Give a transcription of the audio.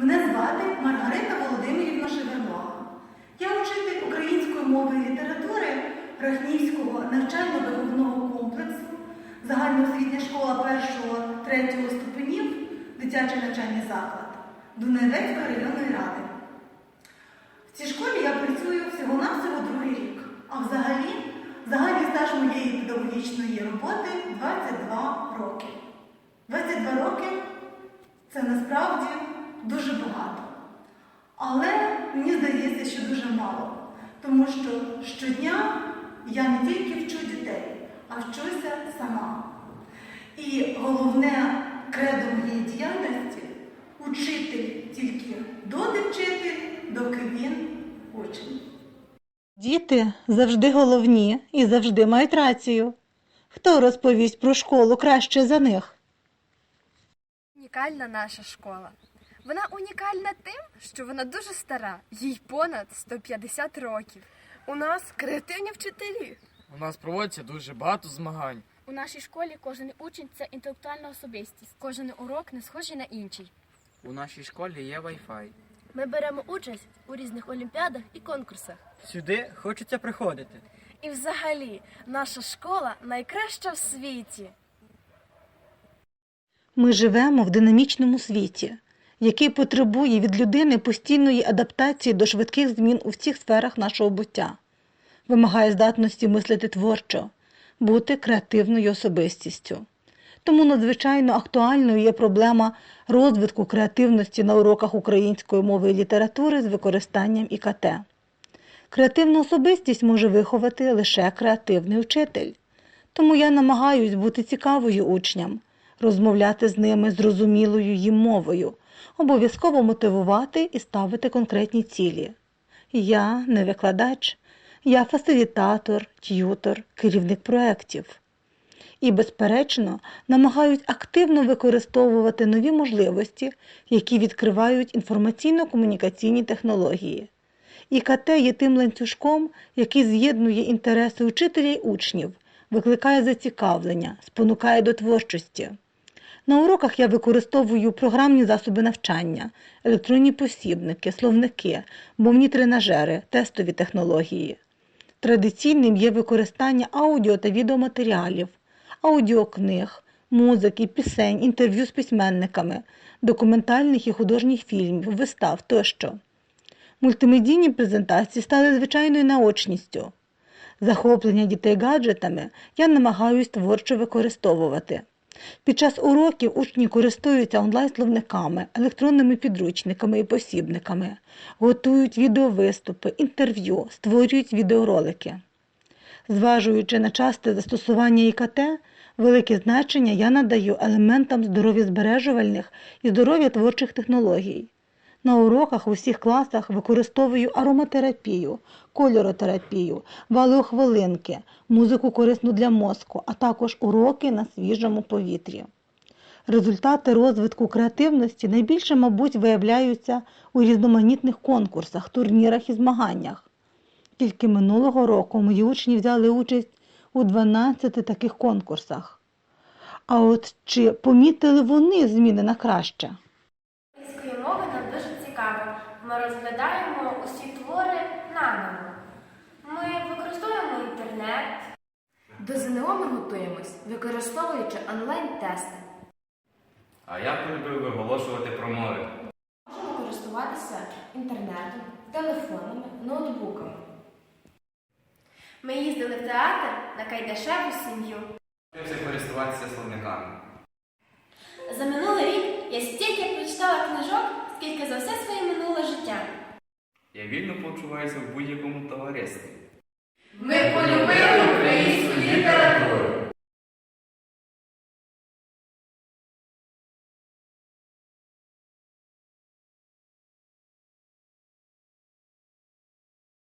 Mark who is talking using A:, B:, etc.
A: Мене звати Маргарита Володимирівна Шевернова. Я учитель української мови і літератури Рахнівського навчально-виховного комплексу, загальноосвітня школа 1-3 ступенів, дитячий навчальний заклад Дунаєвецької районної ради. В цій школі я працюю всього-навсього другий рік, а взагалі загальний стаж моєї педагогічної роботи 22 роки. 22 роки це насправді дуже багато. Але мені здається, що дуже мало. Тому що щодня я не тільки вчу дітей, а вчуся сама. І головне кредо моєї діяльності учитель тільки доти доки він учень.
B: Діти завжди головні і завжди мають рацію. Хто розповість про школу краще за них?
C: Унікальна наша школа. Вона унікальна тим, що вона дуже стара, їй понад 150 років.
D: У нас креативні вчителі.
E: У нас проводиться дуже багато змагань.
F: У нашій школі кожен учень це інтелектуальна особистість.
C: Кожен урок не схожий на інший.
G: У нашій школі є Wi-Fi.
D: Ми беремо участь у різних олімпіадах і конкурсах.
H: Сюди хочеться приходити.
D: І взагалі, наша школа найкраща в світі.
B: Ми живемо в динамічному світі, який потребує від людини постійної адаптації до швидких змін у всіх сферах нашого буття, вимагає здатності мислити творчо, бути креативною особистістю. Тому надзвичайно актуальною є проблема розвитку креативності на уроках української мови і літератури з використанням ІКТ. Креативну особистість може виховати лише креативний вчитель. Тому я намагаюсь бути цікавою учням, розмовляти з ними зрозумілою їм мовою, обов'язково мотивувати і ставити конкретні цілі. Я не викладач, я фасилітатор, т'ютор, керівник проєктів. І, безперечно, намагаюсь активно використовувати нові можливості, які відкривають інформаційно-комунікаційні технології. ІКТ є тим ланцюжком, який з'єднує інтереси учителя й учнів, викликає зацікавлення, спонукає до творчості. На уроках я використовую програмні засоби навчання, електронні посібники, словники, мовні тренажери, тестові технології. Традиційним є використання аудіо та відеоматеріалів, аудіокниг, музики, пісень, інтерв'ю з письменниками, документальних і художніх фільмів, вистав тощо. Мультимедійні презентації стали звичайною наочністю. Захоплення дітей гаджетами я намагаюсь творчо використовувати. Під час уроків учні користуються онлайн-словниками, електронними підручниками і посібниками, готують відеовиступи, інтерв'ю, створюють відеоролики. Зважуючи на часте застосування ІКТ, велике значення я надаю елементам здоров'язбережувальних і здоров'я творчих технологій. На уроках в усіх класах використовую ароматерапію, кольоротерапію, валеохвилинки, музику корисну для мозку, а також уроки на свіжому повітрі. Результати розвитку креативності найбільше, мабуть, виявляються у різноманітних конкурсах, турнірах і змаганнях. Тільки минулого року мої учні взяли участь у 12 таких конкурсах. А от чи помітили вони зміни на краще?
I: Англійської мови нам дуже цікаво. Ми розглядаємо усі твори наново. Ми використовуємо інтернет.
D: До ЗНО ми готуємось, використовуючи онлайн-тести.
J: А я полюбив виголошувати про море.
D: Можемо користуватися інтернетом, телефонами, ноутбуками.
I: Ми їздили в театр на Кайдашеву сім'ю.
J: Вчився користуватися словниками.
I: За минулий рік я стільки прочитала книжок, скільки за все своє минуле життя.
J: Я вільно почуваюся в будь-якому товаристві.
I: Ми полюбили українську літературу.